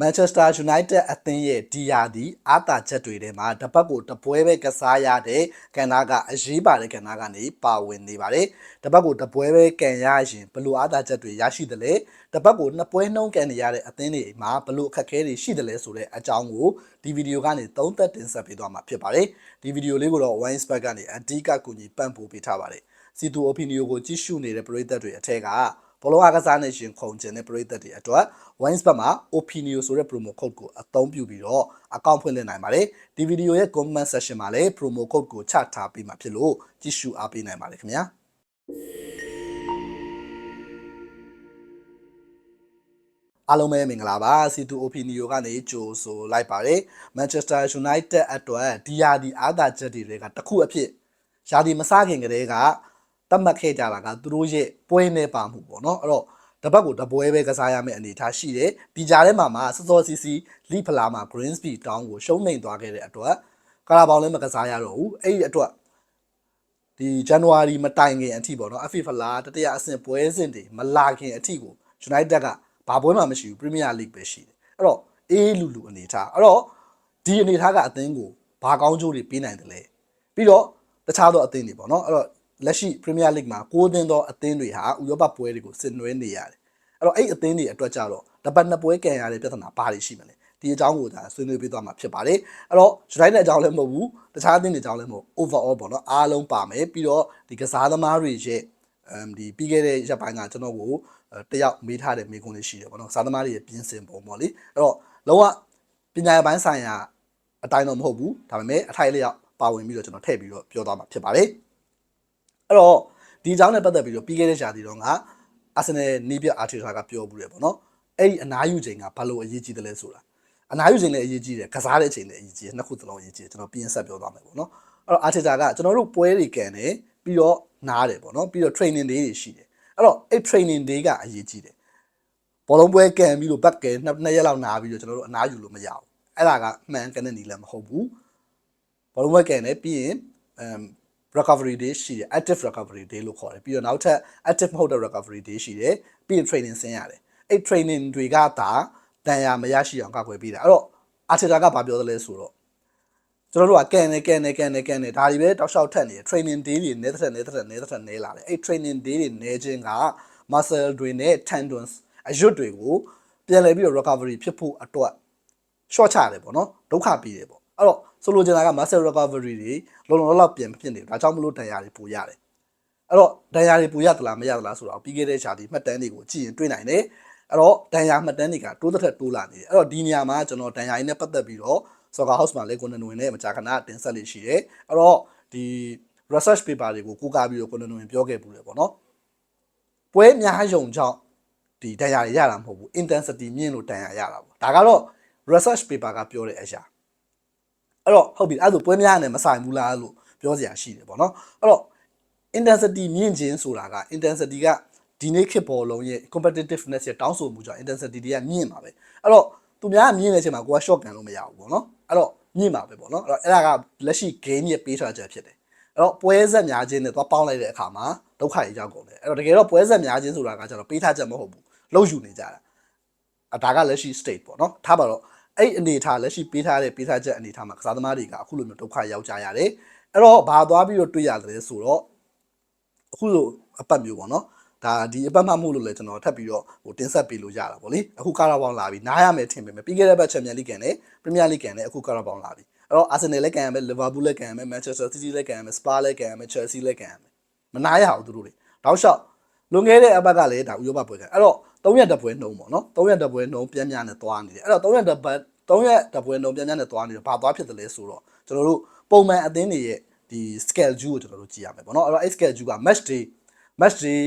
Manchester United အသင်းရဲ့ဒီယာဒီအာတာချက်တွေထဲမှာတပတ်ကိုတပွဲပဲကစားရတဲ့ကဏ္ဍကအရေးပါတဲ့ကဏ္ဍကနေပါဝင်နေပါတယ်။တပတ်ကိုတပွဲပဲကန်ရရင်ဘလို့အာတာချက်တွေရရှိတယ်လဲတပတ်ကိုနှစ်ပွဲနှုံးကန်နေရတဲ့အသင်းတွေမှာဘလို့အခက်အခဲတွေရှိတယ်လဲဆိုတဲ့အကြောင်းကိုဒီဗီဒီယိုကနေသုံးသပ်တင်ဆက်ပေးသွားမှာဖြစ်ပါတယ်။ဒီဗီဒီယိုလေးကိုတော့ Wine Spec ကနေအဓိကကူညီပံ့ပိုးပေးထားပါတယ်။ C2 Opinio ကိုကြည့်ရှုနေတဲ့ပရိသတ်တွေအထက်က ဘောလုံးအားကစားနေရှင်ခုံကျင်တဲ့ပရိသတ်တွေအတွက် Wines ဘက်မှာ Opinio ဆိုတဲ့ promo code ကိုအသုံးပြုပြီးတော့အကောင့်ဖွင့်လှစ်နိုင်ပါတယ်ဒီဗီဒီယိုရဲ့ comment section မှာလည်း promo code ကိုချထားပေးမှာဖြစ်လို့ကြည့်ရှုအားပေးနိုင်ပါတယ်ခင်ဗျာအားလုံးပဲမင်္ဂလာပါ C2 Opinio ကနေကြိုဆိုလိုက်ပါတယ် Manchester United အတွက်ဒီယာဒီအားသာချက်တွေကတစ်ခုအဖြစ်ယာဒီမစခင်ကတည်းက တတ်မှတ်ခဲ့ကြတာကသူတို့ရဲ့ပွဲနေပါမှုပေါ့နော်အဲ့တော့တပတ်ကိုတပွဲပဲကစားရမယ့်အနေအထားရှိတယ်ဒီကြားထဲမှာမှစောစောစီစီလိဖလာမှာ Greensby Town ကိုရှုံးနိမ့်သွားခဲ့တဲ့အတွက်ကာရာဘောင်လည်းမကစားရတော့ဘူးအဲ့ဒီအတွက်ဒီ January မတိုင်ခင်အထိပေါ့နော် FA ဖလာတတိယအဆင့်ပွဲစဉ်တွေမလာခင်အထိကို United ကဘာပွဲမှမရှိဘူး Premier League ပဲရှိတယ်အဲ့တော့အေးလူလူအနေထားအဲ့တော့ဒီအနေထားကအသင်းကိုဘာကောင်းကျိုးတွေပေးနိုင်တယ်လဲပြီးတော့တခြားသောအသင်းတွေပေါ့နော်အဲ့တော့ လက်ရှိ Premier League မှာကိုးသင်းသောအသင်းတွေဟာဥရောပပွဲတွေကိုဆင်နွှဲနေရတယ်အဲ့တော့အဲ့အသင်းတွေအတွက်ကြတော့တပတ်နှစ်ပွဲကန်ရတဲ့ပြဿနာဘာတွေရှိမလဲဒီအကြောင်းကိုဒါဆွေးနွေးပေးသွားမှာဖြစ်ပါတယ်အဲ့တော့ United အကြောင်းလည်းမဟုတ်ဘူးတခြားအသင်းတွေအကြောင်းလည်းမဟုတ် overall ပေါ့နော်အားလုံးပါမယ်ပြီးတော့ဒီကစားသမားတွေရဲ့အမ်ဒီပြီးခဲ့တဲ့ရက်ပိုင်းကကျွန်တော်ကိုတယောက်မေးထားတဲ့မေးခွန်းလေးရှိတယ်ပေါ့နော်စားသမားတွေရဲ့ပြင်ဆင်ပုံပေါ့လေအဲ့တော့လုံးဝပညာရေးပိုင်းဆိုင်ရာအတိုင်းတော့မဟုတ်ဘူးဒါပေမဲ့အထိုက်လျောက်ပါဝင်ပြီးတော့ကျွန်တော်ထည့်ပြီးတော့ပြောသွားမှာဖြစ်ပါတယ် အဲ့တော့ဒီအကြောင်းနဲ့ပတ်သက်ပြီးတော့ပြီးခဲ့တဲ့ဂျာတီတော့ကအာဆင်နယ်နီးပြအာတီတာကပြောဘူးတယ်ပေါ့နော်အဲ့ဒီအနားယူချိန်ကဘာလို့အရေးကြီးတယ်လဲဆိုတာအနားယူချိန်လည်းအရေးကြီးတယ်ကစားတဲ့ချိန်လည်းအရေးကြီးတယ်နှစ်ခုသလုံးအရေးကြီးတယ်ကျွန်တော်ပြင်ဆက်ပြောသွားမယ်ပေါ့နော်အဲ့တော့အာတီတာကကျွန်တော်တို့ပွဲတွေကန်တယ်ပြီးတော့နားတယ်ပေါ့နော်ပြီးတော့ training day တွေရှိတယ်အဲ့တော့အဲ့ training day ကအရေးကြီးတယ်ဘောလုံးပွဲကန်ပြီးတော့ဘက်ကဲနှစ်နှစ်ရက်လောက်နားပြီးတော့ကျွန်တော်တို့အနားယူလို့မရဘူးအဲ့ဒါကမှန်ကန်တဲ့နည်းလည်းမဟုတ်ဘူးဘောလုံးပွဲကန်တယ်ပြီးရင်အမ် recovery day ရှိတယ် active recovery day လို့ခေါ်တယ်ပြီးတော့နောက်ထပ် active မဟုတ်တဲ့ recovery day ရှိတယ်ပြီးရင် training ဆင်းရတယ်အဲ့ training တွေကသာတန်ရာမရရှိအောင်ကာကွယ်ပေးတာအဲ့တော့ arteta ကဘာပြောသလဲဆိုတော့ကျွန်တော်တို့ကကန်နေကန်နေကန်နေကန်နေဒါတွေပဲတောက်လျှောက်ထက်နေတယ် training day တွေနဲတဲ့နဲတဲ့နဲတဲ့နဲလာတယ်အဲ့ training day တွေနဲခြင်းက muscle တွေနဲ့ tendons အရွတ်တွေကိုပြန်လည်ပြီးတော့ recovery ဖြစ်ဖို့အတွက် short ချတယ်ပေါ့နော်ဒုက္ခပြီးတယ်ပေါ့အဲ့တော့ ဆိုလိုချင်တာက muscle recovery တွေလုံလုံလောက်လောက်ပြန်မဖြစ်နေဘူးဒါကြောင့်မလို့ဒဏ်ရာတွေပိုရတယ်အဲ့တော့ဒဏ်ရာတွေပိုရသလားမရသလားဆိုတော့ပြီးခဲ့တဲ့ခြာတီမှတ်တမ်းတွေကိုကြည့်ရင်တွေ့နိုင်တယ်အဲ့တော့ဒဏ်ရာမှတ်တမ်းတွေကတိုးသက်တိုးလာနေတယ်အဲ့တော့ဒီနေရာမှာကျွန်တော်ဒဏ်ရာရင်းနဲ့ပတ်သက်ပြီးတော့ Soccer House မှာလည်းကိုနနွင်နဲ့မကြာခဏတင်ဆက်လေးရှိတယ်အဲ့တော့ဒီ research paper တွေကိုကိုးကားပြီးတော့ကိုနနွင်ပြောခဲ့ပူတယ်ပေါ့နော်ပွဲများယုံကြောင့်ဒီဒဏ်ရာတွေရတာမဟုတ်ဘူး intensity မြင့်လို့ဒဏ်ရာရတာပေါ့ဒါကတော့ research paper ကပြောတဲ့အရာ အဲ့တော့ဟုတ်ပြီအဲ့ဒါပွဲများနဲ့မဆိုင်ဘူးလားလို့ပြောစရာရှိတယ်ပေါ့နော်အဲ့တော့ intensity မြင့်ခြင်းဆိုတာက intensity ကဒီနေ့ခေတ်ပေါ်လုံးရဲ့ competitiveness ရဲ့တောင်းဆိုမှုကြောင့် intensity တွေကမြင့်ပါပဲအဲ့တော့သူများကမြင့်တဲ့အချိန်မှာကိုက short ကန်လို့မရဘူးပေါ့နော်အဲ့တော့မြင့်ပါပဲပေါ့နော်အဲ့တော့အဲ့ဒါကလက်ရှိ game ရဲ့ပေးထားချက်ဖြစ်တယ်အဲ့တော့ပွဲဆက်များခြင်းနဲ့သွားပေါင်းလိုက်တဲ့အခါမှာဒုက္ခကြီးရောက်ကုန်တယ်အဲ့တော့တကယ်တော့ပွဲဆက်များခြင်းဆိုတာကကျတော့ပေးထားချက်မဟုတ်ဘူးလုံးယူနေကြတာအဒါကလက်ရှိ state ပေါ့နော်ထားပါတော့ အဲ့အနေထားလက်ရှိပေးထားတဲ့ပေးထားချက်အနေထားမှာကစားသမားတွေကအခုလိုမျိုးဒုက္ခရောက်ကြရတယ်အဲ့တော့ဘာသွားပြီးတော့တွေ့ရတယ်ဆိုတော့အခုလိုအပတ်မျိုးပေါ့နော်ဒါဒီအပတ်မှမှုလို့လည်းကျွန်တော်ထပ်ပြီးတော့ဟိုတင်ဆက်ပေးလို့ရတာပေါ့လေအခုကာရာဘောင်လာပြီနားရမယ်ထင်ပေမဲ့ပြီးခဲ့တဲ့ဘက်ချန်ပီယံလိကန်နဲ့ပရီးမီးယားလိကန်နဲ့အခုကာရာဘောင်လာပြီအဲ့တော့အာဆင်နယ်လည်းကန်ရမယ်လီဗာပူးလည်းကန်ရမယ်မန်ချက်စတာစီးတီးလည်းကန်ရမယ်စပါလည်းကန်ရမယ်ချယ်ဆီလည်းကန်ရမယ်မနာရအောင်သူတို့တွေတောက်လျှောက်လွန်ခဲ့တဲ့အပတ်ကလည်းဒါဥရောပပွဲကန်အဲ့တော့ 3ရက်တပွဲနှုံပေါ့နော်3ရက်တပွဲနှုံပြန်ပြန်နဲ့သွားနေတယ်အဲ့တော့3ရက်တပတ်3ရက်တပွဲနှုံပြန်ပြန်နဲ့သွားနေတယ်ဘာသွားဖြစ်တယ်လဲဆိုတော့ကျွန်တော်တို့ပုံမှန်အသင်းတွေရဲ့ဒီ schedule ကိုကျွန်တော်တို့ကြည့်ရမယ်ပေါ့နော်အဲ့တော့အဲ့ schedule က match day match day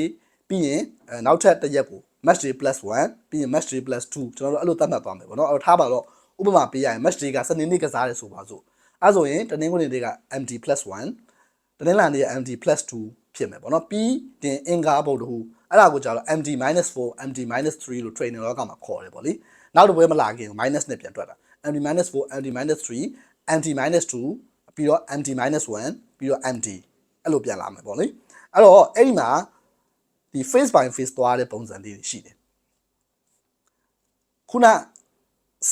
ပြီးရင်အဲနောက်ထပ်တစ်ရက်ကို match day +1 ပြီးရင် match day +2 ကျွန်တော်တို့အဲ့လိုသတ်မှတ်သွားမယ်ပေါ့နော်အဲ့တော့ထားပါတော့ဥပမာပေးရရင် match day ကစနေနေ့ကစားတယ်ဆိုပါစို့အဲ့ဆိုရင်တနင်္ဂနွေနေ့က MD +1 တနင်္လာနေ့က MD +2 ဖြစ်မယ်ပေါ့နော်ပြီးတင်အင်္ဂါဘုတ်တဟု အဲ့ဒါကိုကြာတော့ MD -4 MD -3 လို့ training လောကမှာခေါ်တယ်ပေါ့လေနောက်တစ်ပွဲမလာခင် minus နဲ့ပြန်တွက်တာ MD -4 MD -3 MD -2 ပြီးတော့ MD -1 ပြီးတော့ MD အဲ့လိုပြန်လာမယ်ပေါ့လေအဲ့တော့အဲ့ဒီမှာဒီ face by face သွားတဲ့ပုံစံလေးတွေရှိတယ်ခုန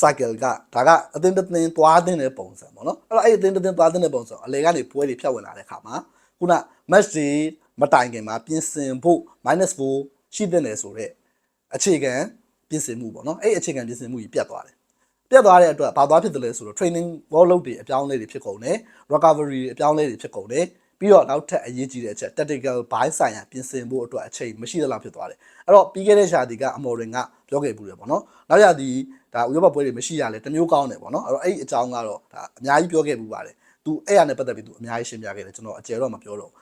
cycle ကဒါကအသင်းတစ်သင်းသွားတဲ့ပုံစံပေါ့နော်အဲ့တော့အဲ့အသင်းတစ်သင်းသွားတဲ့ပုံစံအလေကနေပွဲတွေဖြတ်ဝင်လာတဲ့ခါမှာခုန match တွေ မတိုင်ခင်မှာပြင်ဆင်ဖို့ -4 ရှိတဲ့နယ်ဆိုတော့အခြေခံပြင်ဆင်မှုပေါ့နော်အဲ့အခြေခံပြင်ဆင်မှုကြီးပြတ်သွားတယ်ပြတ်သွားတဲ့အတွက်ဘာသွားဖြစ်တယ်လဲဆိုတော့ training workload တွေအပြောင်းအလဲတွေဖြစ်ကုန်တယ် recovery တွေအပြောင်းအလဲတွေဖြစ်ကုန်တယ်ပြီးတော့နောက်ထပ်အရေးကြီးတဲ့အချက် tactical buy ဆိုင်ရာပြင်ဆင်ဖို့အတွက်အချိန်မရှိသလောက်ဖြစ်သွားတယ်အဲ့တော့ပြီးခဲ့တဲ့ရှာဒီကအမော်ရင်ကပြောခဲ့ပူတယ်ပေါ့နော်နောက်ရသည်ဒါဥရောပပွဲတွေမရှိရလဲတစ်မျိုးကောင်းတယ်ပေါ့နော်အဲ့တော့အဲ့ဒီအကြောင်းကတော့ဒါအများကြီးပြောခဲ့ပူပါတယ်သူအဲ့ရနဲ့ပတ်သက်ပြီးသူအများကြီးရှင်းပြခဲ့တယ်ကျွန်တော်အကျယ်တော့မပြောတော့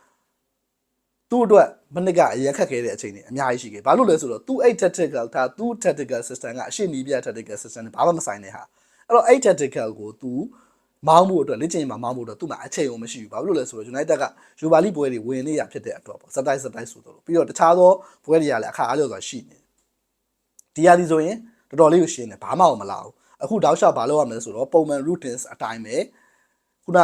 သူ့အတွက်မနစ်ကအရင်ခက်ခဲတဲ့အချိန်တွေအများကြီးရှိခဲ့ဘာလို့လဲဆိုတော့သူ့အဲ့ tactical ဒါသူ့ tactical system ကအရှင်းနီးပြ tactical system နဲ့ဘာမှမဆိုင်တဲ့ဟာအဲ့တော့အဲ့ tactical ကိုသူမောင်းဖို့အတွက်လေ့ကျင့်ရေးမှာမောင်းဖို့အတွက်သူ့မှာအချိန်ုံမရှိဘူးဘာလို့လဲဆိုတော့ United ကယူပါလိပွဲတွေဝင်နေရဖြစ်တဲ့အတွက်ပေါ့စတိုက်စတိုက်ဆိုတော့ပြီးတော့တခြားသောပွဲတွေကလည်းအခါအားလျော်စွာရှိနေတယ်ဒီဟာဒီဆိုရင်တော်တော်လေးကိုရှင်းတယ်ဘာမှမလာဘူးအခုတောက်လျှောက်ဘာလုပ်ရမလဲဆိုတော့ပုံမှန် routines အတိုင်းပဲခုန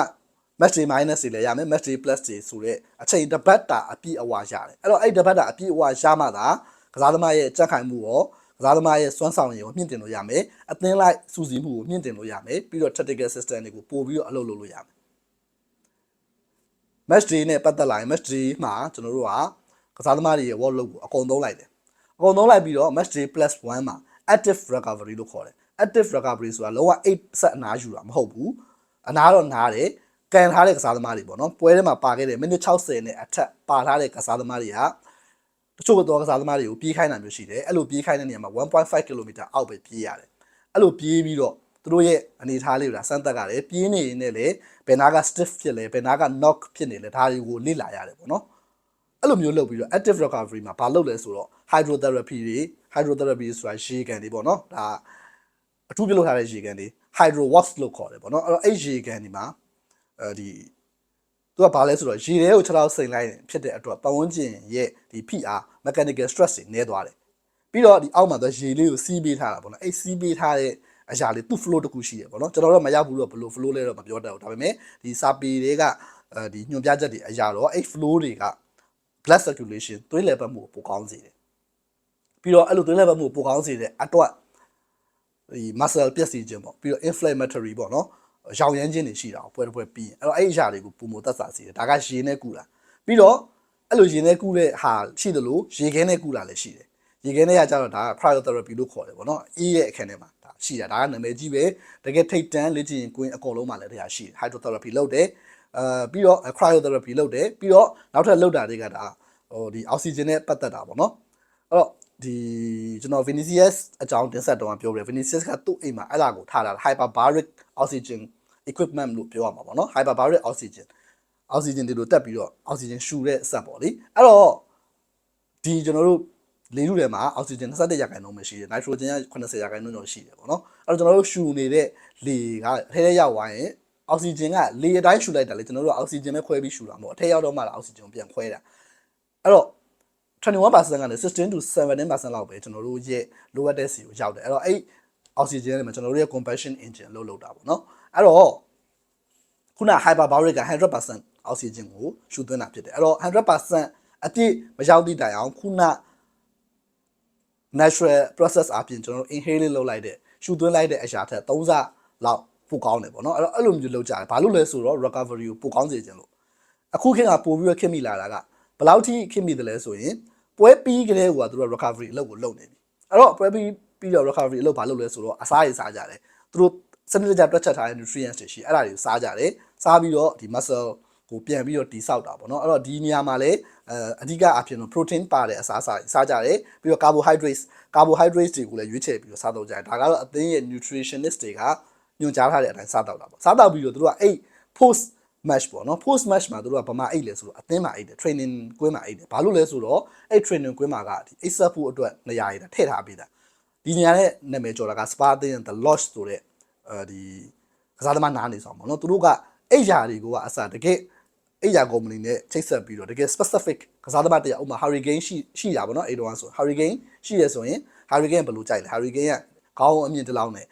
match day minus တွေလည်းရမယ် match day plus တွေဆိုတော့အချိန်တစ်ပတ်တာအပြည့်အဝရတယ်အဲ့တော့အဲ့တစ်ပတ်တာအပြည့်အဝရမှသာကစားသမားရဲ့ကြက်ခိုင်မှုရောကစားသမားရဲ့စွမ်းဆောင်ရည်ကိုမြင့်တင်လို့ရမယ်အသင်းလိုက်စူးစီးမှုကိုမြင့်တင်လို့ရမယ်ပြီးတော့ tactical system တွေကိုပို့ပြီးတော့အလုပ်လုပ်လို့ရမယ် match day နဲ့ပတ်သက်လာရင် match day မှာကျွန်တော်တို့ကကစားသမားတွေရဲ့ work load ကိုအကုန်သုံးလိုက်တယ်အကုန်သုံးလိုက်ပြီးတော့ match day plus 1မှာ active recovery လို့ခေါ်တယ် active recovery ဆိုတာလုံးဝ8ဆက်အနားယူတာမဟုတ်ဘူးအနားတော့နားတယ် ကန်ထားတဲ့ကစားသမားတွေပေါ့နော်ပွဲထဲမှာပါခဲ့တဲ့မိနစ်60နဲ့အထက်ပါထားတဲ့ကစားသမားတွေကတချို့ကတော့ကစားသမားတွေကိုပြေးခိုင်းတာမျိုးရှိတယ်အဲ့လိုပြေးခိုင်းတဲ့နေရာမှာ1.5 km အောက်ပဲပြေးရတယ်အဲ့လိုပြေးပြီးတော့သူတို့ရဲ့အနေအထားလေးကိုစမ်းသပ်ကြတယ်ပြေးနေရင်လည်းဘယ်နာက stiff ဖြစ်လဲဘယ်နာက knock ဖြစ်နေလဲဒါတွေကိုလေ့လာရတယ်ပေါ့နော်အဲ့လိုမျိုးလုပ်ပြီးတော့ active recovery မှာဘာလုပ်လဲဆိုတော့ hydrotherapy တွေ hydrotherapy ဆိုတာရေကန်တွေပေါ့နော်ဒါအထူးပြုလုပ်ထားတဲ့ရေကန်တွေ hydro walks လို့ခေါ်တယ်ပေါ့နော်အဲ့တော့အဲ့ရေကန်ဒီမှာ အဲဒီသူကဘာလဲဆိုတော့ရေထဲကိုခြေထောက်စိန်လိုက်ဖြစ်တဲ့အတွက်ပတ်ဝန်းကျင်ရဲ့ဒီဖိအား mechanical stress တွေနည်းသွားတယ်ပြီးတော့ဒီအောက်မှာတော့ရေလေးကိုစီးပေးထားတာပေါ့နော်အဲ့စီးပေးထားတဲ့အရာလေးသူ့ flow တခုရှိတယ်ပေါ့နော်ကျွန်တော်တော့မရောက်ဘူးတော့ဘယ်လို flow လဲတော့မပြောတတ်ဘူးဒါပေမဲ့ဒီစာပေတွေကအဲဒီညွှန်ပြချက်တွေအရာတော့အဲ့ flow တွေက blood circulation သွေးလည်ပတ်မှုကိုပိုကောင်းစေတယ်ပြီးတော့အဲ့လိုသွေးလည်ပတ်မှုကိုပိုကောင်းစေတဲ့အတွက်ဒီ muscle ပျက်စီးခြင်းပေါ့ပြီးတော့ inflammatory ပေါ့နော် ရောင်ရမ်းခြင်းတွေရှိတာပွဲတစ်ပွဲပြီးရင်အဲ့တော့အဲ့ဒီအရာတွေကိုပုံမသက်သာစေတယ်ဒါကရေနဲ့ကူတာပြီးတော့အဲ့လိုရေနဲ့ကူတဲ့ဟာရှိတယ်လို့ရေခဲနဲ့ကူတာလည်းရှိတယ်ရေခဲနဲ့ရကြတော့ဒါက cryotherapy လို့ခေါ်တယ်ပေါ့နော်အေးရဲ့အခန်းထဲမှာဒါရှိတာဒါကနာမည်ကြီးပဲတကယ်ထိတ်တန်းလေ့ကျင့်ရင်ကွင်းအကုန်လုံးမှာလည်းတရားရှိတယ် hydrotherapy လုပ်တယ်အဲပြီးတော့ cryotherapy လုပ်တယ်ပြီးတော့နောက်ထပ်လုပ်တာတွေကဒါဟိုဒီအောက်ဆီဂျင်နဲ့ပတ်သက်တာပေါ့နော်အဲ့တော့ဒီကျွန်တော် Vinicius အကြောင်းတင်ဆက်တော့ပြောပြတယ် Vinicius ကသူ့အိမ်မှာအဲ့ဒါကိုထားတာ hyperbaric oxygen equipment လို့ပြောရမှာပေါ့နော် hyperbaric oxygen oxygen တွေလိုတက်ပြီးတော့ oxygen ရှူတဲ့အဆက်ပေါ့လေအဲ့တော့ဒီကျွန်တော်တို့လေထုထဲမှာ oxygen 27ရာခိုင်နှုန်းပဲရှိတယ် nitrogen က80ရာခိုင်နှုန်းကျော်ရှိတယ်ပေါ့နော်အဲ့တော့ကျွန်တော်တို့ရှူနေတဲ့လေကအထဲထဲရောက်သွားရင်အောက်ဆီဂျင်ကလေအတိုင်းရှူလိုက်တာလေကျွန်တော်တို့အောက်ဆီဂျင်ပဲခွဲပြီးရှူတာမဟုတ်အထဲရောက်တော့မှလာအောက်ဆီဂျင်ကိုပြန်ခွဲတာအဲ့တော့21%ကနေ16 to 17%လောက်ပဲကျွန်တော်တို့ရဲ့ lower desk ကိုရောက်တယ်အဲ့တော့အဲ့အောက်ဆီဂျင်နဲ့မှာကျွန်တော်တို့ရဲ့ combustion engine လို့လုပ်တာပေါ့နော် အဲ့တော့ခုန hyperbaric က100%အောက်ဆီဂျင်ကိုရှူသွင်းတာဖြစ်တယ်အဲ့တော့100%အပြည့်မရောက်သည့်တိုင်အောင်ခုန natural process အပြင်ကျွန်တော်တို့ inhale လုပ်လိုက်တဲ့ရှူသွင်းလိုက်တဲ့အရာထက်3ဆလောက်ပိုကောင်းတယ်ပေါ့နော်အဲ့တော့အဲ့လိုမျိုးလုပ်ကြတယ်ဘာလို့လဲဆိုတော့ recovery ကိုပိုကောင်းစေခြင်းလို့အခုခေတ်ကပို့ပြီးတော့ခင်မိလာတာကဘယ်လောက်ထိခင်မိတယ်လဲဆိုရင်ပွဲပြီးကလေးကသူတို့ recovery အလုပ်ကိုလုပ်နေပြီအဲ့တော့ပွဲပြီးပြီးတော့ recovery အလုပ်ဘာလုပ်လဲဆိုတော့အစားရစားကြတယ်သူတို့ စနစ်တကျတွက်ချက်ထားတဲ့ nutrients တွေရှိအဲ့ဒါတွေကိုစားကြတယ်စားပြီးတော့ဒီ muscle ကိုပြန်ပြီးတော့တိဆောက်တာပေါ့နော်အဲ့တော့ဒီနေရာမှာလည်းအဲအဓိကအဖြစ်တော့ protein ပါတဲ့အစားအစာစားကြတယ်ပြီးတော့ carbohydrates carbohydrates တွေကိုလည်းရွေးချယ်ပြီးတော့စားတော့ကြတယ်ဒါကတော့အသင်းရဲ့ nutritionist တွေကညွှန်ကြားထားတဲ့အတိုင်းစားတော့တာပေါ့စားတော့ပြီးတော့သူတို့ကအဲ့ post match ပေါ့နော် post match မှာတို့ကဗမာအိတ်လဲဆိုတော့အသင်းမှာအိတ်တယ် training ကွင်းမှာအိတ်တယ်ဘာလို့လဲဆိုတော့အဲ့ training ကွင်းမှာကဒီအိတ်ဆက်ဖို့အတွက်နေရာရည်ထည့်ထားပေးတာဒီနေရာနဲ့နာမည်ကျော်တာက spa အသင်း the lodge ဆိုတဲ့ အဲဒီကစားသမားနားနေဆောင်ပေါ့နော်သူတို့ကအိတ်ရာတွေကိုကအစားတကယ်အိတ်ရာကုမ္ပဏီနဲ့ချိတ်ဆက်ပြီးတော့တကယ် specific ကစားသမားတရားဥပမာ hurricane ရှိရှိတာပေါ့နော်အဲ့တော့ဆို hurricane ရှိရဆိုရင် hurricane ဘယ်လိုကြိုက်လဲ hurricane ကခေါင်းအမြင့်တစ်လောက်နဲ့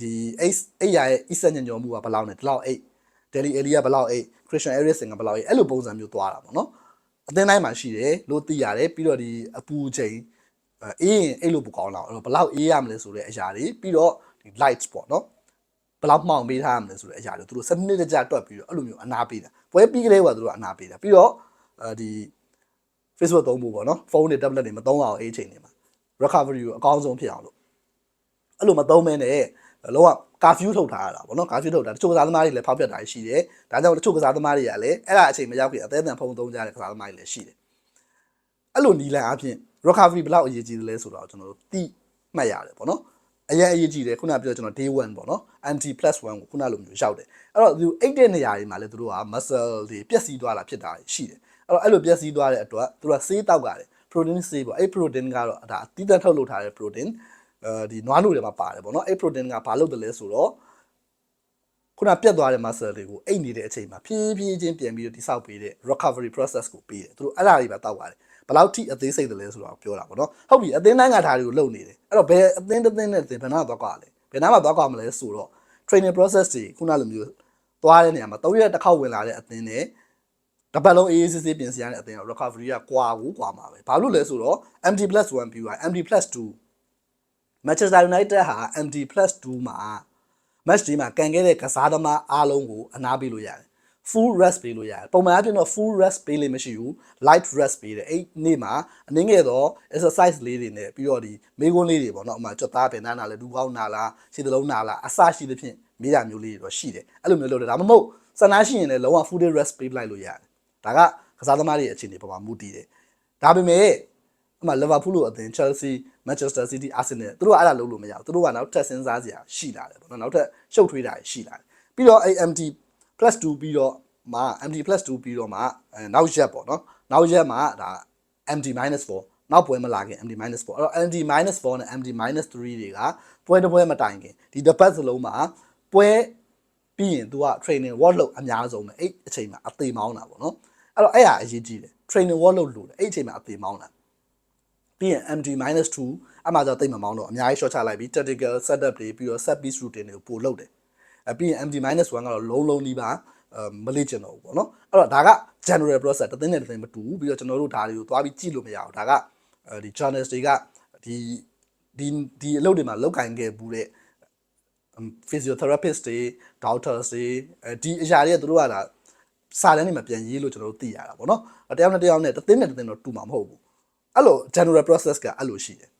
ဒီအိတ်အိတ်ရာရဲ့ e ဆက်ညံ့ညော်မှုကဘယ်လောက်နဲ့ဒီလောက်အိတ် Daily Area ဘယ်လောက်အိတ် Christian Eriksen ကဘယ်လောက်အိတ်အဲ့လိုပုံစံမျိုးသွားတာပေါ့နော်အသင်းတိုင်းမှာရှိတယ်လို့သိရတယ်ပြီးတော့ဒီအပူချိန်အေးရင်အဲ့လိုပူကောင်းလာအောင်အဲ့တော့ဘယ်လောက်အေးရမလဲဆိုတဲ့အရာတွေပြီးတော့ဒီ lights ပေါ့နော် ဘယ်လောက်မှောင်ပေးထားရမလဲဆိုတဲ့အရာတွေသူတို့စနစ်တကျတွက်ပြီးတော့အဲ့လိုမျိုးအနာပေးတာပွဲပြီးကလေးကသူတို့အနာပေးတာပြီးတော့အဲဒီ Facebook သုံးဖို့ပေါ့နော်ဖုန်းတွေ tablet တွေမသုံးအောင်အဲ့အချိန်တွေမှာ recovery ကိုအကောင်းဆုံးဖြစ်အောင်လို့အဲ့လိုမသုံးမဲနဲ့လောကကာဖျူးထုတ်ထားရတာပေါ့နော်ကာဖျူးထုတ်တာတချို့ကစားသမားတွေလည်းဖောက်ပြတ်တာရှိတယ်ဒါကြောင့်တချို့ကစားသမားတွေကလည်းအဲ့ဒါအချိန်မရောက်ခင်အသေးအံဖုန်းသုံးကြတဲ့ကစားသမားတွေလည်းရှိတယ်အဲ့လိုနီလန်အဖြစ် recovery ဘယ်လောက်အရေးကြီးသလဲဆိုတော့ကျွန်တော်တို့တိမှတ်ရတယ်ပေါ့နော် အရင်အရေးကြီးတယ်ခုနပြောကျွန်တော် day 1ပေါ့နော် anti plus 1ကိုခုနလိုမျိုးရောက်တယ်အဲ့တော့သူအိတ်တဲ့နေရာတွေမှာလည်းသူတို့က muscle တွေပျက်စီးသွားတာဖြစ်တာရှိတယ်အဲ့တော့အဲ့လိုပျက်စီးသွားတဲ့အတွက်သူကဆေးတောက်ရတယ် protein ဆေးပေါ့အဲ့ protein ကတော့ဒါအတိအကျထုတ်လုပ်ထားတဲ့ protein အဲဒီနွားနို့တွေမှာပါတယ်ပေါ့နော်အဲ့ protein ကဘာလုပ်တယ်လဲဆိုတော့ခုနပြတ်သွားတဲ့ muscle တွေကိုအိတ်နေတဲ့အချိန်မှာဖြည်းဖြည်းချင်းပြန်ပြီးတော့တိဆောက်ပေးတဲ့ recovery process ကိုပေးတယ်သူတို့အဲ့ဒါတွေပဲတောက်ပါတယ် ဘယ်လောက်ထိအသေးစိတ်တယ်လဲဆိုတော့ပြောတာပေါ့နော်ဟုတ်ပြီအသင်းတိုင်းကဒါတွေကိုလုပ်နေတယ်အဲ့တော့ဘယ်အသင်းတစ်သင်းနဲ့သင်ဘယ်နာမှာသွားကြလဲဘယ်နာမှာသွားကြမလဲဆိုတော့ training process တွေခုနလိုမျိုးသွားတဲ့နေရာမှာ၃ရက်တစ်ခေါက်ဝင်လာတဲ့အသင်းနဲ့တပတ်လုံးအေးအေးဆေးဆေးပြင်ဆင်ရတဲ့အသင်းက recovery ကကွာကိုကွာမှာပဲဘာလို့လဲဆိုတော့ MD+1 ပြီးသွား MD+2 Manchester United ဟာ MD+2 မှာ match ဒီမှာကန်ခဲ့တဲ့ကစားသမားအားလုံးကိုအနားပေးလို့ရတယ် full rest ပေးလို့ရတယ်ပုံမှန်အပြင်တော့ full rest ပေးလို့မရှိဘူး light rest ပေးတယ်အဲ့နေ့မှာအနည်းငယ်တော့ exercise လေးတွေနဲ့ပြီးတော့ဒီမေးခွန်းလေးတွေပေါ့နော်ဥပမာကြွသားပင်နာနာလဲဒူကောင်းနာလားခြေသလုံးနာလားအစရှိသဖြင့်မေးရမျိုးလေးတွေတော့ရှိတယ်အဲ့လိုမျိုးလုပ်တယ်ဒါမှမဟုတ်စနာရှိရင်လည်းလုံးဝ full day rest ပေးလိုက်လို့ရတယ်ဒါကကစားသမားတွေအခြေအနေပေါ်မှာမူတည်တယ်ဒါပေမဲ့အမှလီဗာပူးလိုအသင်း Chelsea Manchester City Arsenal သူတို့ကအဲ့ဒါလုပ်လို့မရဘူးသူတို့ကနောက်ထပ်စဉ်းစားစရာရှိလာတယ်ပေါ့နော်နောက်ထပ်ရှုပ်ထွေးတာရှိလာတယ်ပြီးတော့အဲ့ MT +2 ပြီးတော့မှာ MT +2 ပြီးတော့မှအဲနောက်ရက်ပေါ့နော်နောက်ရက်မှာဒါ MT -4 နောက်ပွဲမလာခင် MT -4 အဲ့တော့ MT -4 နဲ့ MT -3 တွေကပွဲတစ်ပွဲမတိုင်ခင်ဒီတစ်ပတ်စလုံးမှာပွဲပြီးရင် तू က training work လုပ်အများဆုံးပဲအဲ့အချိန်မှာအသေးမောင်းတာပေါ့နော်အဲ့တော့အဲ့ဟာအရေးကြီးတယ် training work လုပ်လို့အဲ့အချိန်မှာအသေးမောင်းတာပြီးရင် MD-2 အမှတော့တိတ်မမောင်းတော့အများကြီး short ချလိုက်ပြီး tactical setup တွေပြီးတော့ set piece routine တွေကိုပို့လုပ်တယ်အ ပြီးရင် MD-1 ကတော့လုံးလုံးနီးပါအဲမလေ့ကျင့်တော့ဘူးပေါ့နော်အဲ့တော့ဒါက general process တစ်သိန်းနဲ့တစ်သိန်းမတူဘူးပြီးတော့ကျွန်တော်တို့ဒါတွေကိုသွားပြီးကြည့်လို့မရဘူးဒါကဒီ journalist တွေကဒီဒီဒီအလုပ်တွေမှာလောက်ကင်ခဲ့ဘူးတဲ့ physiotherapist တွေ doctors တွေအဲဒီအရာတွေကသူတို့ကဒါစာတန်းတွေမှာပြန်ရေးလို့ကျွန်တော်တို့သိရတာပေါ့နော်တယောက်နဲ့တယောက်နဲ့တစ်သိန်းနဲ့တစ်သိန်းတော့တူမှာမဟုတ်ဘူးအဲ့လို general process ကအဲ့လိုရှိတယ်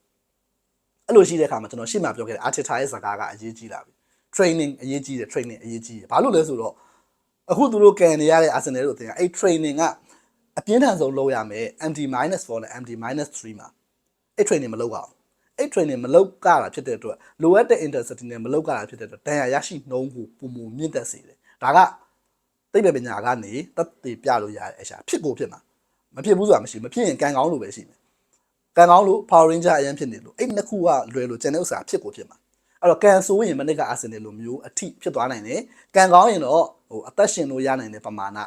အဲ့လိုရှိတဲ့အခါမှာကျွန်တော်ရှေ့မှာပြောခဲ့တဲ့ Arteta ရဲ့စကားကအရေးကြီးလာပြီ training အရေးကြီးတယ် training အရေးကြီးတယ်ဘာလို့လဲဆိုတော့အခုသူတို့ကန်နေရတဲ့ Arsenal တို့အသင်းကအဲ့ training ကအပြင်းထန်ဆုံးလုပ်ရမယ် MD-4 နဲ့ MD-3 မှာအဲ့ training မလုပ်ရအောင်အဲ့ training မလုပ်ကြတာဖြစ်တဲ့အတွက်လိုအပ်တဲ့ intensity နဲ့မလုပ်ကြတာဖြစ်တဲ့အတွက်ဒဏ်ရာရရှိနှုန်းကိုပုံပုံမြင့်တက်စေတယ်ဒါကသိပ္ပံပညာကနေတက်တည်ပြလို့ရတဲ့အရာဖြစ်ကိုဖြစ်မှာမဖြစ်ဘူးဆိုတာမရှိဘူးမဖြစ်ရင်ကံကောင်းလို့ပဲရှိမယ်ကံကောင်းလို့ Power Ranger အရင်ဖြစ်နေလို့အဲ့နှစ်ခုကလွယ်လို့ကျန်တဲ့ဥစ္စာဖြစ်ကိုဖြစ်မှာ အဲ့တော့ကန်ဆိုးရင်မနစ်ကအာဆင်နယ်လိုမျိုးအထိဖြစ်သွားနိုင်တယ်ကံကောင်းရင်တော့ဟိုအသက်ရှင်လို့ရနိုင်တဲ့ပမာဏ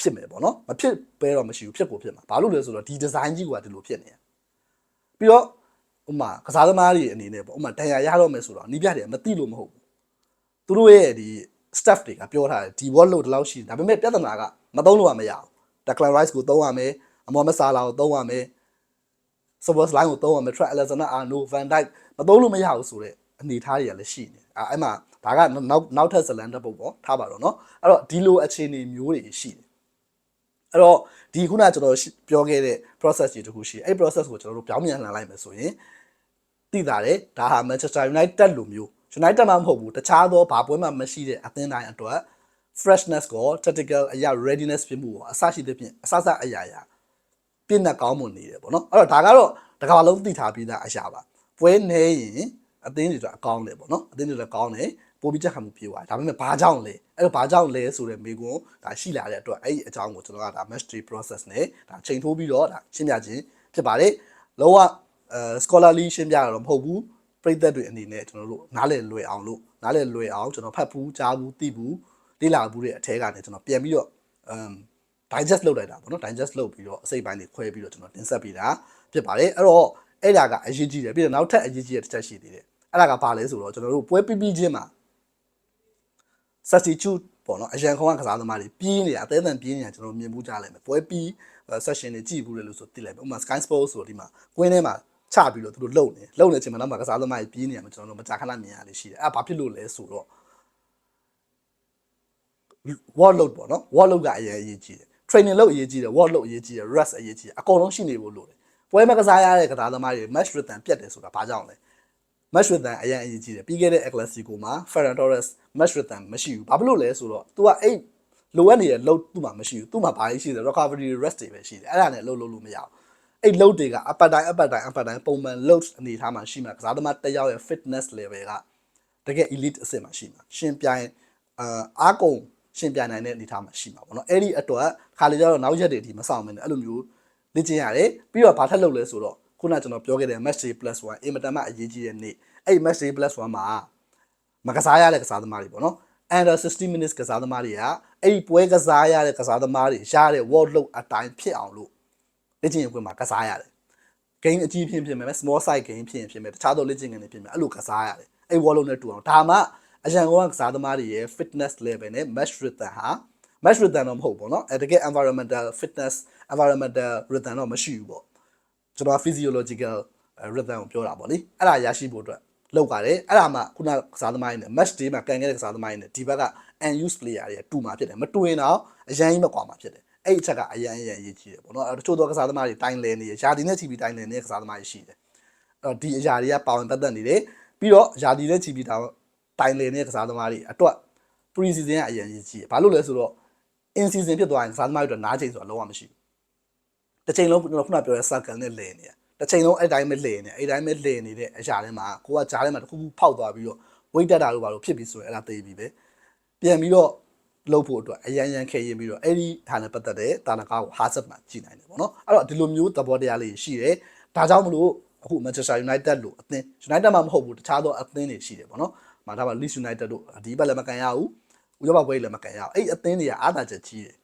ဖြစ်မယ်ပေါ့နော်မဖြစ်ပဲတော့မရှိဘူးဖြစ်ကိုဖြစ်မှာဘာလို့လဲဆိုတော့ဒီဒီဇိုင်းကြီးကဒီလိုဖြစ်နေတယ်ပြီးတော့ဥမာကစားသမားတွေအနေနဲ့ပေါ့ဥမာဒဏ်ရာရတော့မယ်ဆိုတော့နီးပြတယ်မသိလို့မဟုတ်ဘူးသူတို့ရဲ့ဒီ staff တွေကပြောထားတယ်ဒီ wall load ဒီလောက်ရှိတယ်ဒါပေမဲ့ပြဿနာကမသုံးလို့ကမရဘူး Declan Rice ကိုသုံးရမယ်အမော်မဆာလာကိုသုံးရမယ် Spurs line ကိုသုံးရမယ် Trent Alexander-Arnold Van Dijk မသုံးလို့မရဘူးဆိုတော့ အနေထားတွေကလည်းရှိနေအဲအဲ့မှာဒါကနောက်နောက်ထပ်ဇလန်တစ်ပုတ်ပေါ့ထားပါတော့เนาะအဲ့တော့ဒီလိုအခြေအနေမျိုးတွေရှိတယ်အဲ့တော့ဒီခုနကကျွန်တော်ပြောခဲ့တဲ့ process တွေတခုရှိတယ်အဲ့ process ကိုကျွန်တော်တို့ပြောင်းပြန်လှန်လိုက်မယ်ဆိုရင်သိတာတယ်ဒါဟာ Manchester United လိုမျိုး United မှမဟုတ်ဘူးတခြားသောဘာပွဲမှမရှိတဲ့အသင်းတိုင်းအတွက် freshness ကို tactical အရာ readiness ဖြစ်မှုကိုအစရှိသဖြင့်အစစအရာရာပြည့်နှက်ကောင်းမွန်နေတယ်ပေါ့နော်အဲ့တော့ဒါကတော့တကဘာလုံးသိထားပြီးသားအရာပါပွဲနေရင် အသင်းတွေတော့အကောင်းတယ်ပေါ့နော်အသင်းတွေလည်းကောင်းတယ်ပိုပြီးချက်ခံမှုပြေသွားဒါပေမဲ့ဘာကြောင့်လဲအဲ့တော့ဘာကြောင့်လဲဆိုတဲ့မိကွန်းဒါရှိလာတဲ့အတွက်အဲ့ဒီအကြောင်းကိုကျွန်တော်ကဒါ mastery process နဲ့ဒါချိန်ထိုးပြီးတော့ဒါရှင်းပြခြင်းဖြစ်ပါတယ်လောကအဲ scholarly ရှင်းပြတာတော့မဟုတ်ဘူးပြိသက်တွေအနေနဲ့ကျွန်တော်တို့နားလည်လွယ်အောင်လို့နားလည်လွယ်အောင်ကျွန်တော်ဖတ်ဘူးကြားဘူးသိဘူးလေ့လာဘူးတဲ့အထဲကနေကျွန်တော်ပြန်ပြီးတော့ um digest လုပ်လိုက်တာပေါ့နော် digest လုပ်ပြီးတော့အစိတ်ပိုင်းတွေခွဲပြီးတော့ကျွန်တော်တင်ဆက်ပေးတာဖြစ်ပါတယ်အဲ့တော့အဲ့ဒါကအရေးကြီးတယ်ပြီးတော့နောက်ထပ်အရေးကြီးတဲ့တစ်ချက်ရှိသေးတယ် အဲ့ဒါကဘာလဲဆိုတော့ကျွန်တော်တို့ပွဲပြီးပြီးချင်းမှာ substitute ပေါ့နော်အရန်ခေါင်းကကစားသမားတွေပြင်းနေတာအသေးအံပြင်းနေတာကျွန်တော်မြင်မှုကြားလိုက်မယ်ပွဲပြီး session တွေကြည့်ဘူးလေလို့ဆိုသိလိုက်မယ်ဥပမာ Sky Sports ဆိုဒီမှာကွင်းထဲမှာချပြီးတော့သူတို့လုံနေလုံနေချိန်မှာနောက်မှာကစားသမားကြီးပြေးနေရမှာကျွန်တော်တို့မကြာခဏမြင်ရလေးရှိတယ်အဲ့ဒါဘာဖြစ်လို့လဲဆိုတော့ wall load ပေါ့နော် wall load ကအရင်အရေးကြီးတယ် training လုပ်အရေးကြီးတယ် wall load အရေးကြီးတယ် rest အရေးကြီးတယ်အကုန်လုံးရှိနေဖို့လိုတယ်ပွဲမကစားရတဲ့ကစားသမားတွေ match rhythm ပြတ်တယ်ဆိုတာဘာကြောင့်လဲ match rhythm အရင်အရေးကြီးတယ်ပြီးခဲ့တဲ့ El Clasico မှာ Ferran Torres match rhythm မရှိဘူးဘာဖြစ်လို့လဲဆိုတော့ तू ကအဲ့လိုအပ်နေတဲ့ load သူ့မှာမရှိဘူးသူ့မှာဘာကြီးရှိတယ် recovery rest တွေပဲရှိတယ်အဲ့ဒါနဲ့ load လုပ်လို့မရဘူးအဲ့ load တွေက upper time upper time upper time ပုံမှန် load အနေထားမှာရှိမှာကစားသမားတစ်ယောက်ရဲ့ fitness level ကတကယ် elite အဆင့်မှာရှိမှာရှင်ပြိုင်အာအားကုန်ရှင်ပြိုင်နိုင်တဲ့အနေထားမှာရှိမှာပေါ့နော်အဲ့ဒီအတွက်ခါလေကျတော့နောက်ရက်တွေဒီမဆောင်မင်းအဲ့လိုမျိုးလေ့ကျင့်ရတယ်ပြီးတော့ဘာထပ်လုပ်လဲဆိုတော့ ခုနကျွန်တော်ပြောခဲ့တဲ့ match day plus 1အင်မတန်မှအရေးကြီးတဲ့နေ့အဲ့ match day plus 1မှာမကစားရတဲ့ကစားသမားတွေပေါ့နော် under 60 minutes ကစားသမားတွေကအဲ့ဒီပွဲကစားရတဲ့ကစားသမားတွေရတဲ့ world load အတိုင်းဖြစ်အောင်လို့လက်ချင်းရုပ်ကွင်းမှာကစားရတယ် game အကြီးဖြစ်ဖြစ်မယ် small size game ဖြစ်ရင်ဖြစ်မယ်တခြားသောလက်ချင်းငယ်တွေဖြစ်မယ်အဲ့လိုကစားရတယ်အဲ့ world load နဲ့တူအောင်ဒါမှအရန်ကောင်ကကစားသမားတွေရဲ့ fitness level နဲ့ match rhythm ဟာ match rhythm တော့မဟုတ်ဘူးပေါ့နော်အဲတကယ် environmental fitness environmental rhythm တော့မရှိဘူးပေါ့ ကျွန်တော် physiological rhythm ကိုပြောတာပေါ့လေအဲ့ဒါရရှိဖို့အတွက်လောက်ပါတယ်အဲ့ဒါမှခုနကစားသမားတွေနဲ့ match day မှာကန်ခဲ့တဲ့ကစားသမားတွေနဲ့ဒီဘက်က unused player တွေကတူမှာဖြစ်တယ်မတူရင်တော့အရန်ကြီးမကွာမှာဖြစ်တယ်အဲ့ဒီအချက်ကအရန်အရန်အရေးကြီးတယ်ပေါ့နော်အဲ့တချို့သောကစားသမားတွေတိုင်းလဲနေရယာဒီနဲ့ချီပြီးတိုင်းလဲနေတဲ့ကစားသမားတွေရှိတယ်အဲ့တော့ဒီအရာတွေကပါဝင်ပတ်သက်နေတယ်ပြီးတော့ယာဒီနဲ့ချီပြီးတိုင်းလဲနေတဲ့ကစားသမားတွေအတွက် pre season ကအရန်ကြီးကြီးတယ်ဘာလို့လဲဆိုတော့ in season ဖြစ်သွားရင်ကစားသမားတွေအတွက်နားချိန်ဆိုတာလုံးဝမရှိဘူး တစ်ချိန်လုံးကျွန်တော်ခုနပြောတဲ့ circle နဲ့လဲနေတယ်တစ်ချိန်လုံးအဲ့တိုင်းပဲလဲနေအဲ့တိုင်းပဲလဲနေတဲ့အရာထဲမှာကိုကကြားထဲမှာတစ်ခုခုဖောက်သွားပြီးတော့ weight တက်တာလို့ပါလို့ဖြစ်ပြီးဆိုရင်အဲ့ဒါသိပြီပဲပြန်ပြီးတော့လုပ်ဖို့အတွက်အရန်ရန်ခဲရင်ပြီးတော့အဲ့ဒီဟာနဲ့ပတ်သက်တဲ့တာနကားကိုဟာဆက်မှကြည့်နိုင်တယ်ပေါ့နော်အဲ့တော့ဒီလိုမျိုးသဘောတရားလေးရှိတယ်ဒါကြောင့်မလို့အခု Manchester United လို့အသင်း United မှာမဟုတ်ဘူးတခြားသောအသင်းတွေရှိတယ်ပေါ့နော်မှာဒါမှ Leeds United တို့ဒီဘက်လည်းမကန်ရဘူးဥရောပပွဲလည်းမကန်ရဘူးအဲ့အသင်းတွေကအားသာချက်ကြီးတယ်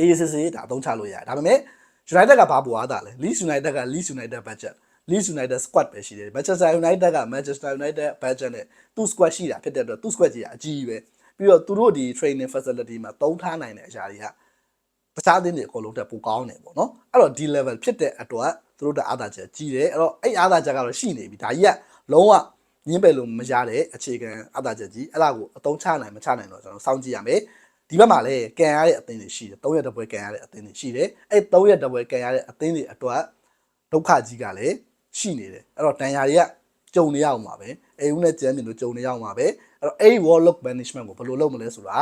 ACC ဒါအသုံးချလို့ရတယ်ဒါပေမဲ့ United ကဘာပူအားသာလဲ Leeds United က Leeds United budget Leeds United squad ပဲရှိတယ် Manchester United က Manchester United budget နဲ့သူ့ squad ရှိတာဖြစ်တဲ့အတွက်သူ့ squad ကြီးကအကြီးကြီးပဲပြီးတော့သူတို့ဒီ training facility မှာတုံးထားနိုင်တဲ့အရာတွေကတခြားအသင်းတွေအကုန်လုံးတက်ပိုကောင်းတယ်ပေါ့နော်အဲ့တော့ဒီ level ဖြစ်တဲ့အတွက်သူတို့တက်အားသာချက်ကြီးတယ်အဲ့တော့အဲ့အားသာချက်ကတော့ရှိနေပြီဒါကြီးကလုံးဝညင်းပယ်လို့မရတဲ့အခြေခံအားသာချက်ကြီးအဲ့ဒါကိုအသုံးချနိုင်မချနိုင်တော့ကျွန်တော်စောင့်ကြည့်ရမယ် ဒီဘက်မှာလည်းကန်ရတဲ့အသင်းတွေရှိတယ်၃ရက်တပွဲကန်ရတဲ့အသင်းတွေရှိတယ်အဲ့၃ရက်တပွဲကန်ရတဲ့အသင်းတွေအတွက်ဒုက္ခကြီးကလည်းရှိနေတယ်အဲ့တော့တန်ရာတွေကကြုံနေရအောင်ပါပဲအေဦးနဲ့ကျမ်းမြင်တို့ကြုံနေရအောင်ပါပဲအဲ့တော့အဲ့ wall lock management ကိုဘယ်လိုလုပ်မလဲဆိုတာ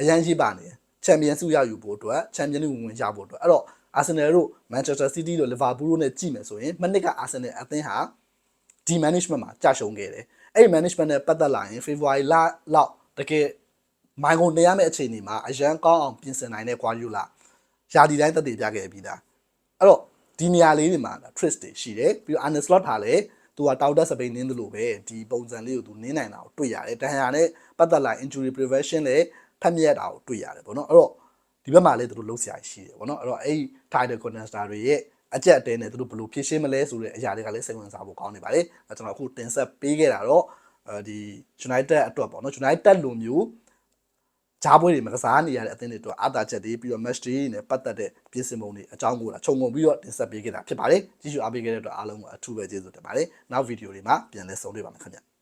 အရန်ရှိပါနေတယ်ချန်ပီယံဆုရယူဖို့အတွက်ချန်ပီယံလိဝင်ဝင်ရဖို့အတွက်အဲ့တော့အာဆင်နယ်တို့မန်ချက်စတာစီးတီးတို့လီဗာပူးတို့နဲ့ကြည့်မယ်ဆိုရင်မနစ်ကအာဆင်နယ်အသင်းဟာဒီ management မှာကြာရှုံးခဲ့တယ်အဲ့ management နဲ့ပတ်သက်လာရင် February လလောက်တကယ် မိုင်ကုန်နေရမယ့်အခြေအနေမှာအရန်ကောင်းအောင်ပြင်ဆင်နိုင်တဲ့ Guardiola ယာဒီတိုင်းသက်တည်ပြခဲ့ပြီးသားအဲ့တော့ဒီနေရာလေးတွေမှာ twist တွေရှိတယ်ပြီးတော့ Arne Slot ဟာလည်းသူကတောက်တက်စပိန်နင်းတယ်လို့ပဲဒီပုံစံလေးကိုသူနင်းနိုင်တာကိုတွေ့ရတယ်တန်ရာနဲ့ပတ်သက်လာ injury prevention လည်းဖက်မြက်တာကိုတွေ့ရတယ်ပေါ့နော်အဲ့တော့ဒီဘက်မှာလည်းသူတို့လှုပ်ရှားရှိတယ်ပေါ့နော်အဲ့တော့အဲ့ title contender တွေရဲ့အကြက်အတဲနဲ့သူတို့ဘယ်လိုဖြည့်ရှင်းမလဲဆိုတဲ့အရာတွေကလည်းစိတ်ဝင်စားဖို့ကောင်းနေပါလေကျွန်တော်အခုတင်ဆက်ပေးခဲ့တာတော့အဲဒီ United အတွက်ပေါ့နော် United လိုမျိုး ဂျားပွဲတွေမှာကစားနေရတဲ့အသင်းတွေအတွက်အာသာချက်တွေပြီးတော့ match တွေနဲ့ပတ်သက်တဲ့ပြင်ဆင်ပုံတွေအကြောင်းကိုလာခြုံငုံပြီးတော့တင်ဆက်ပေးခဲ့တာဖြစ်ပါတယ်ကြည့်ရှုအားပေးခဲ့တဲ့အတွက်အားလုံးကိုအထူးပဲကျေးဇူးတင်ပါတယ်နောက်ဗီဒီယိုတွေမှာပြန်လည်ဆုံတွေ့ပါမယ်ခင်ဗျ